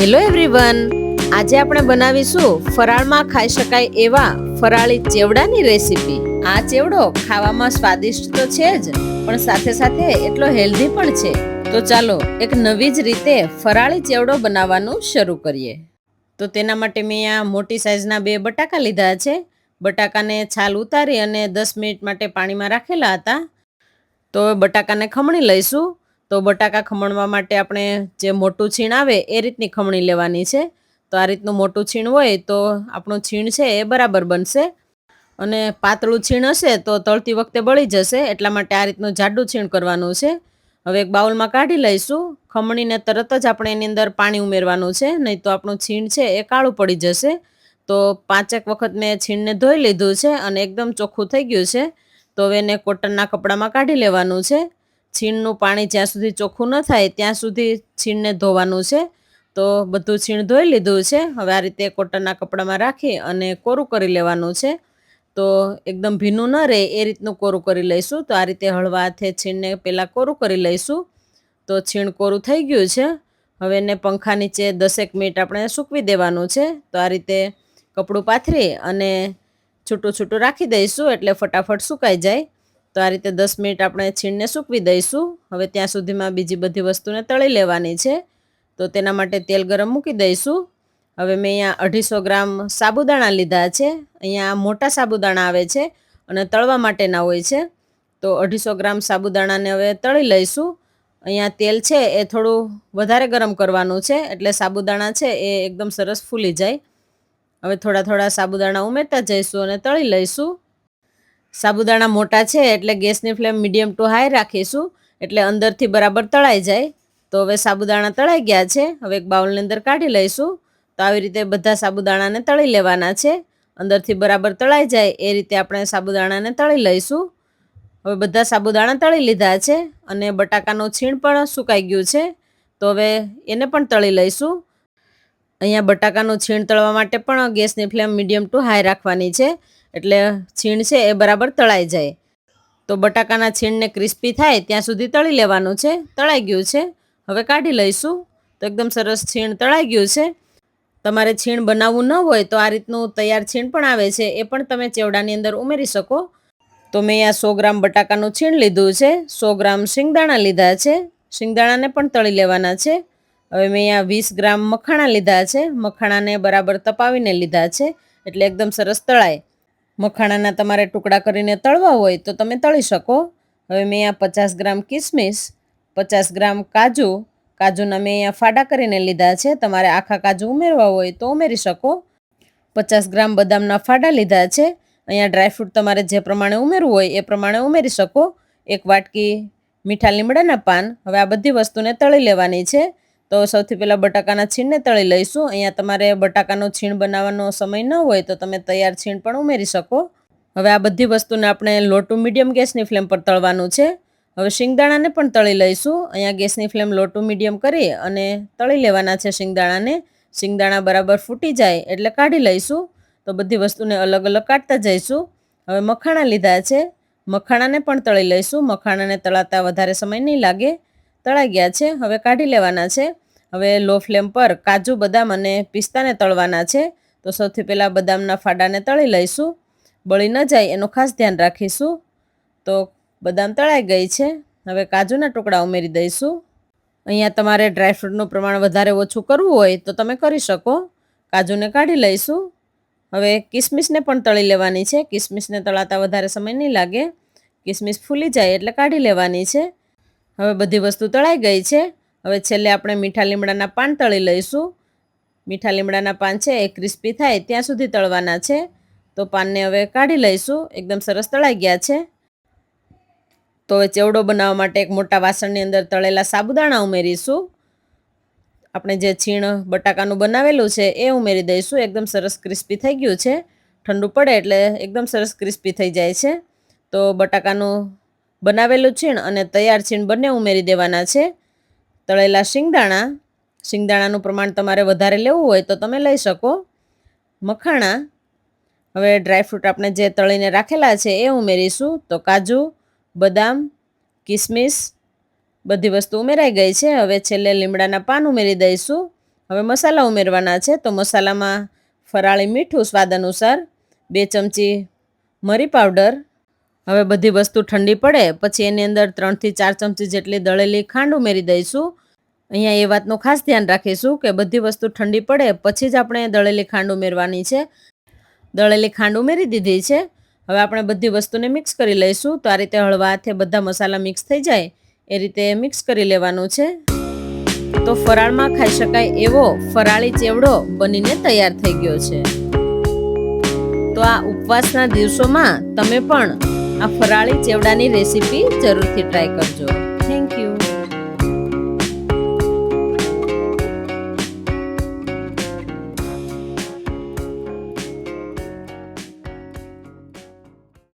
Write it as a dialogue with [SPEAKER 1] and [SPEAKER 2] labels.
[SPEAKER 1] Hello everyone આજે આપણે બનાવીશું ફરાળમાં ખાઈ શકાય એવા ફરાળી ચેવડાની રેસીપી. આ ચેવડો ખાવામાં સ્વાદિષ્ટ તો છે જ, પણ સાથે સાથે એટલો હેલ્ધી પણ છે. તો ચાલો એક નવી જ રીતે ફરાળી ચેવડો બનાવવાનું શરૂ કરીએ. તો તેના માટે મેં આ મોટી સાઈઝના બે બટાકા લીધા છે. બટાકાને છાલ ઉતારી અને દસ મિનિટ માટે પાણીમાં રાખેલા હતા. તો બટાકાને ખમણી લઈશું. તો બટાકા ખમણવા માટે આપણે જે મોટું છીણ આવે એ રીતની ખમણી લેવાની છે. તો આ રીતનું મોટું છીણ હોય તો આપણું છીણ છે એ બરાબર બનશે. અને પાતળું છીણ હશે તો તળતી વખતે બળી જશે એટલા માટે આ રીતનું જાડું છીણ કરવાનું છે. હવે એક બાઉલમાં કાઢી લઈશું. ખમણીને તરત જ આપણે એની અંદર પાણી ઉમેરવાનું છે, નહીં તો આપણું છીણ છે એ કાળું પડી જશે. તો પાંચેક વખત મેં છીણને ધોઈ લીધું છે અને એકદમ ચોખ્ખું થઈ ગયું છે. તો હવે એને કોટનના કપડામાં કાઢી લેવાનું છે. છીણનું પાણી જ્યાં સુધી ચોખ્ખું ન થાય, ત્યાં સુધી છીણને ધોવાનું છે. તો બધું છીણ ધોઈ લીધું છે. હવે આ રીતે કોટનના કપડામાં રાખી અને કોરું કરી લેવાનું છે. તો એકદમ ભીનું ન રહે એ રીતનું કોરું કરી લઈશું. તો આ રીતે હળવા હાથે છીણને પહેલાં કોરું કરી લઈશું. તો છીણ કોરું થઈ ગયું છે. હવે એને પંખા નીચે દસેક મિનિટ આપણે સૂકવી દેવાનું છે. તો આ રીતે કપડું પાથરી અને છૂટું છૂટું રાખી દઈશું એટલે ફટાફટ સુકાઈ જાય. તો આ રીતે દસ મિનિટ આપણે છીણને સૂકવી દઈશું. હવે ત્યાં સુધીમાં બીજી બધી વસ્તુને તળી લેવાની છે. તો તેના માટે તેલ ગરમ મૂકી દઈશું. હવે મેં અહીંયા અઢીસો ગ્રામ સાબુદાણા લીધા છે. અહીંયા મોટા સાબુદાણા આવે છે અને તળવા માટેના હોય છે. તો અઢીસો ગ્રામ સાબુદાણાને હવે તળી લઈશું. અહીંયા તેલ છે એ થોડું વધારે ગરમ કરવાનું છે, એટલે સાબુદાણા છે એ એકદમ સરસ ફૂલી જાય. હવે થોડા થોડા સાબુદાણા ઉમેરતા જઈશું અને તળી લઈશું. સાબુદાણા મોટા છે એટલે ગેસની ફ્લેમ મીડિયમ ટુ હાઈ રાખીશું. એટલે અંદરથી બરાબર તળાઈ જાય. તો હવે સાબુદાણા તળાઈ ગયા છે. હવે એક બાઉલની અંદર કાઢી લઈશું. તો આવી રીતે બધા સાબુદાણાને તળી લેવાના છે. અંદરથી બરાબર તળાઈ જાય એ રીતે આપણે સાબુદાણાને તળી લઈશું. હવે બધા સાબુદાણા તળી લીધા છે અને બટાકાનું છીણ પણ સુકાઈ ગયું છે. તો હવે એને પણ તળી લઈશું. અહીંયા બટાકાનું છીણ તળવા માટે પણ ગેસની ફ્લેમ મીડિયમ ટુ હાઈ રાખવાની છે. એટલે છીણ છે એ બરાબર તળાઈ જાય. તો બટાકાના છીણને ક્રિસ્પી થાય ત્યાં સુધી તળી લેવાનું છે. તળાઈ ગયું છે. હવે કાઢી લઈશું. તો એકદમ સરસ છીણ તળાઈ ગયું છે. તમારે છીણ બનાવવું ન હોય તો આ રીતનું તૈયાર છીણ પણ આવે છે. એ પણ તમે ચેવડાની અંદર ઉમેરી શકો. તો મેં અહીંયા સો ગ્રામ બટાકાનું છીણ લીધું છે. સો ગ્રામ શિંગદાણા લીધા છે. શિંગદાણાને પણ તળી લેવાના છે. હવે મેં અહીંયા વીસ ગ્રામ મખાણા લીધા છે. મખાણાને બરાબર તપાવીને લીધા છે. એટલે એકદમ સરસ તળાય. મખાણાના તમારે ટુકડા કરીને તળવા હોય તો તમે તળી શકો. હવે મેં અહીંયા પચાસ ગ્રામ કિસમિસ, પચાસ ગ્રામ કાજુ, કાજુના મેં અહીંયા ફાડા કરીને લીધા છે. તમારે આખા કાજુ ઉમેરવા હોય તો ઉમેરી શકો. પચાસ ગ્રામ બદામના ફાડા લીધા છે. અહીંયા ડ્રાયફ્રૂટ તમારે જે પ્રમાણે ઉમેરવું હોય એ પ્રમાણે ઉમેરી શકો. એક વાટકી મીઠા લીમડાના પાન. હવે આ બધી વસ્તુને તળી લેવાની છે. તો સૌથી પહેલાં બટાકાના છીણને તળી લઈશું. અહીંયા તમારે બટાકાનો છીણ બનાવવાનો સમય ન હોય તો તમે તૈયાર છીણ પણ ઉમેરી શકો. હવે આ બધી વસ્તુને આપણે લોટુ મીડિયમ ગેસની ફ્લેમ પર તળવાનું છે. હવે શિંગદાણાને પણ તળી લઈશું. અહીંયા ગેસની ફ્લેમ લોટુ મીડિયમ કરી અને તળી લેવાના છે શિંગદાણાને. શિંગદાણા બરાબર ફૂટી જાય એટલે કાઢી લઈશું. તો બધી વસ્તુને અલગ અલગ કાઢતા જઈશું. હવે મખાણા લીધા છે. મખાણાને પણ તળી લઈશું. મખાણાને તળાતા વધારે સમય નહીં લાગે. તળાઈ ગયા છે. હવે કાઢી લેવાના છે. હવે લો ફ્લેમ પર કાજુ, બદામ અને પિસ્તાને તળવાના છે. તો સૌથી પહેલાં બદામના ફાડાને તળી લઈશું. બળી ન જાય એનું ખાસ ધ્યાન રાખીશું. તો બદામ તળાઈ ગઈ છે. હવે કાજુના ટુકડા ઉમેરી દઈશું. અહીંયા તમારે ડ્રાયફ્રૂટનું પ્રમાણ વધારે ઓછું કરવું હોય તો તમે કરી શકો. કાજુને કાઢી લઈશું. હવે કિસમિસને પણ તળી લેવાની છે. કિસમિસને તળાતા વધારે સમય નહીં લાગે. કિસમિસ ફૂલી જાય એટલે કાઢી લેવાની છે. હવે બધી વસ્તુ તળાઈ ગઈ છે. હવે છેલ્લે આપણે મીઠા લીમડાના પાન તળી લઈશું. મીઠા લીમડાના પાન છે, એ ક્રિસ્પી થાય, ત્યાં સુધી તળવાના છે. તો પાનને હવે કાઢી લઈશું. એકદમ સરસ તળાઈ ગયા છે. તો હવે ચેવડો બનાવવા માટે એક મોટા વાસણની અંદર તળેલા સાબુદાણા ઉમેરીશું. આપણે જે છીણ બટાકાનું બનાવેલું છે, એ ઉમેરી દઈશું. એકદમ સરસ ક્રિસ્પી થઈ ગયું છે. ઠંડુ પડે એટલે એકદમ સરસ ક્રિસ્પી થઈ જાય છે. તો બટાકાનું બનાવેલું છીણ અને તૈયાર છીણ બંને ઉમેરી દેવાના છે. તળેલા શિંગદાણા, શિંગદાણાનું પ્રમાણ તમારે વધારે લેવું હોય તો તમે લઈ શકો. મખાણા, હવે ડ્રાયફ્રૂટ આપણે જે તળીને રાખેલા છે એ ઉમેરીશું. તો કાજુ, બદામ, કિસમિસ બધી વસ્તુ ઉમેરાઈ ગઈ છે. હવે છેલ્લે લીમડાના પાન ઉમેરી દઈશું. હવે મસાલા ઉમેરવાના છે. તો મસાલામાં ફરાળી મીઠું સ્વાદ અનુસાર બે ચમચી મરી પાવડર હવે બધી વસ્તુ ઠંડી પડે, પછી એની અંદર ત્રણથી ચાર ચમચી જેટલી દળેલી ખાંડ ઉમેરી દઈશું. અહીંયા એ વાતનું ખાસ ધ્યાન રાખીશું કે બધી વસ્તુ ઠંડી પડે, પછી જ આપણે દળેલી ખાંડ ઉમેરવાની છે. દળેલી ખાંડ ઉમેરી દીધી છે. હવે આપણે બધી વસ્તુને મિક્સ કરી લઈશું. તો આ રીતે હળવા હાથે બધા મસાલા મિક્સ થઈ જાય, એ રીતે મિક્સ કરી લેવાનું છે. તો ફરાળમાં ખાઈ શકાય એવો ફરાળી ચેવડો બનીને તૈયાર થઈ ગયો છે. તો આ ઉપવાસના દિવસોમાં તમે પણ આ ફરાળી ચેવડાની રેસીપી જરૂરથી ટ્રાય કરજો.